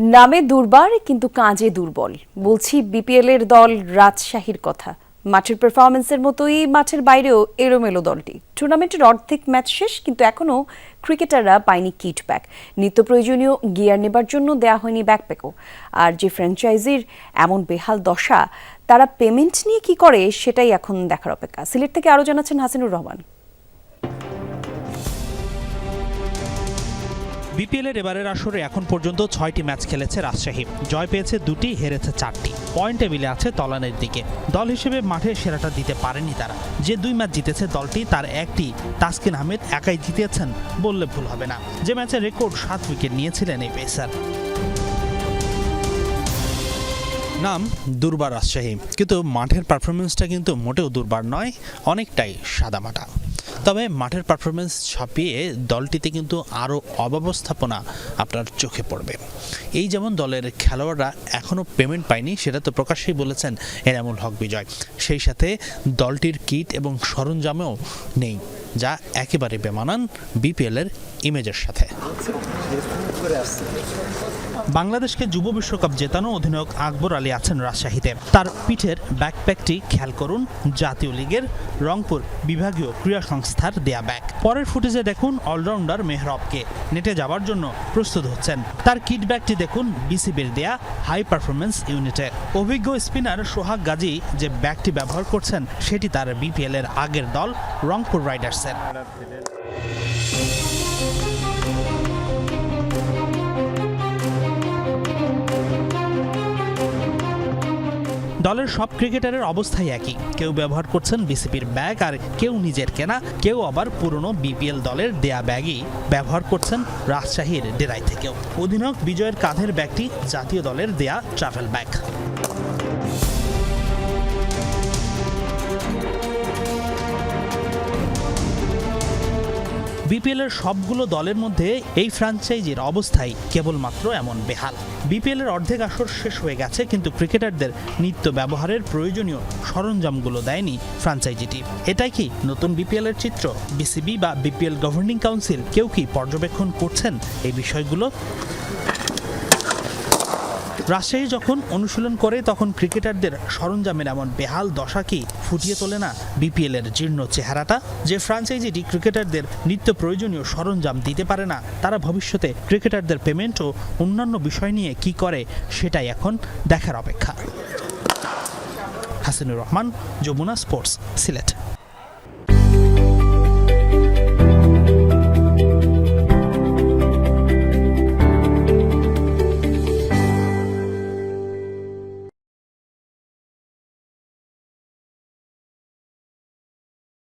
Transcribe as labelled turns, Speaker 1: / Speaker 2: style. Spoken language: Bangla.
Speaker 1: নামে দুর্বার কিন্তু কাজে দুর্বল। বলছি বিপিএল এর দল রাজশাহীর কথা। মাঠের পারফরমেন্সের মতোই মাঠের বাইরেও এলোমেলো দলটি। টুর্নামেন্টের অর্ধেক ম্যাচ শেষ, কিন্তু এখনও ক্রিকেটাররা পায়নি কিট ব্যাক নিত্য প্রয়োজনীয় গিয়ার নেবার জন্য দেয়া হয়নি ব্যাকপ্যাকও আর যে ফ্র্যাঞ্চাইজির এমন বেহাল দশা, তারা পেমেন্ট নিয়ে কি করে সেটাই এখন দেখার অপেক্ষা। সিলেট থেকে আরও জানাচ্ছেন হাসিনুর রহমান।
Speaker 2: বিপিএলের এবারের আসরে এখন পর্যন্ত ছয়টি ম্যাচ খেলেছে রাজশাহী। জয় পেয়েছে দুটি, হেরেছে চারটি। পয়েন্ট টেবিলে আছে তলানের দিকে। দল হিসেবে মাঠে সেরাটা দিতে পারেনি তারা। যে দুই ম্যাচ জিতেছে দলটি, তার একটি তাসকিন আহমেদ একাই জিতেছেন বললে ভুল হবে না। যে ম্যাচে রেকর্ড সাত উইকেট নিয়েছিলেন এই পেসার। নাম দুর্বার রাজশাহী। কিন্তু মাঠের পারফরমেন্সটা কিন্তু মোটেও দুর্বার নয়, অনেকটাই সাদামাটা। তবে মাঠের পারফরমেন্স ছাপিয়ে দলটিতে কিন্তু আরও অব্যবস্থাপনা আপনার চোখে পড়বে। এই যেমন দলের খেলোয়াড়রা এখনও পেমেন্ট পায়নি, সেটা তো প্রকাশ্যেই বলেছেন এনামুল হক বিজয়। সেই সাথে দলটির কিট এবং সরঞ্জামেও নেই। যা একেবারে বেমানান বিপিএলের ইমেজের সাথে। বাংলাদেশকে যুব বিশ্বকাপ জেতানো অধিনায়ক আকবর আলী আছেন রাজশাহীতে। তার পিঠের ব্যাকপ্যাকটি খেয়াল করুন, জাতীয় লীগের রংপুর বিভাগীয় ক্রীড়া সংস্থার দেয়া ব্যাগ পরের ফুটেজে দেখুন অলরাউন্ডার মেহরবকে। নেটে যাওয়ার জন্য প্রস্তুত হচ্ছেন। তার কিট ব্যাগটি দেখুন বিসিবির দেয়া হাই পারফরমেন্স ইউনিটে। অভিজ্ঞ স্পিনার সোহাগ গাজী যে ব্যাগটি ব্যবহার করছেন, সেটি তার বিপিএল এর আগের দল রংপুর রাইডার্সের দলের সব ক্রিকেটারের অবস্থাই একই। কেউ ব্যবহার করছেন বিসিবির ব্যাগ আর কেউ নিজের কেনা। কেউ আবার পুরনো বিপিএল দলের দেয়া ব্যাগই ব্যবহার করছেন রাজশাহীর ডেরাই থেকেও। অধিনায়ক বিজয়ের কাঁধের ব্যাগটি জাতীয় দলের দেয়া ট্রাভেল ব্যাগ। বিপিএল এর সবগুলো দলের মধ্যে এই ফ্র্যাঞ্চাইজির অবস্থাই কেবলমাত্র এমন বেহাল। বিপিএল এর অর্ধেক আসর শেষ হয়ে গেছে, কিন্তু ক্রিকেটারদের নিত্য ব্যবহারের প্রয়োজনীয় সরঞ্জামগুলো দেয়নি ফ্র্যাঞ্চাইজিটি এটাই কি নতুন বিপিএল এর চিত্র? বিসিবি বা বিপিএল গভর্নিং কাউন্সিল কেউ কি পর্যবেক্ষণ করছেন এই বিষয়গুলো? রাজশাহী যখন অনুশীলন করে, তখন ক্রিকেটারদের সরঞ্জামের এমন বেহাল দশা কি ফুটিয়ে তোলে না বিপিএল এর জীর্ণ চেহারাটা? যে ফ্র্যাঞ্চাইজিটি ক্রিকেটারদের নিত্য প্রয়োজনীয় সরঞ্জাম দিতে পারে না, তারা ভবিষ্যতে ক্রিকেটারদের পেমেন্ট ও অন্যান্য বিষয় নিয়ে কি করে সেটাই এখন দেখার অপেক্ষা। হাসিনুর রহমান, যমুনা স্পোর্টস, সিলেট।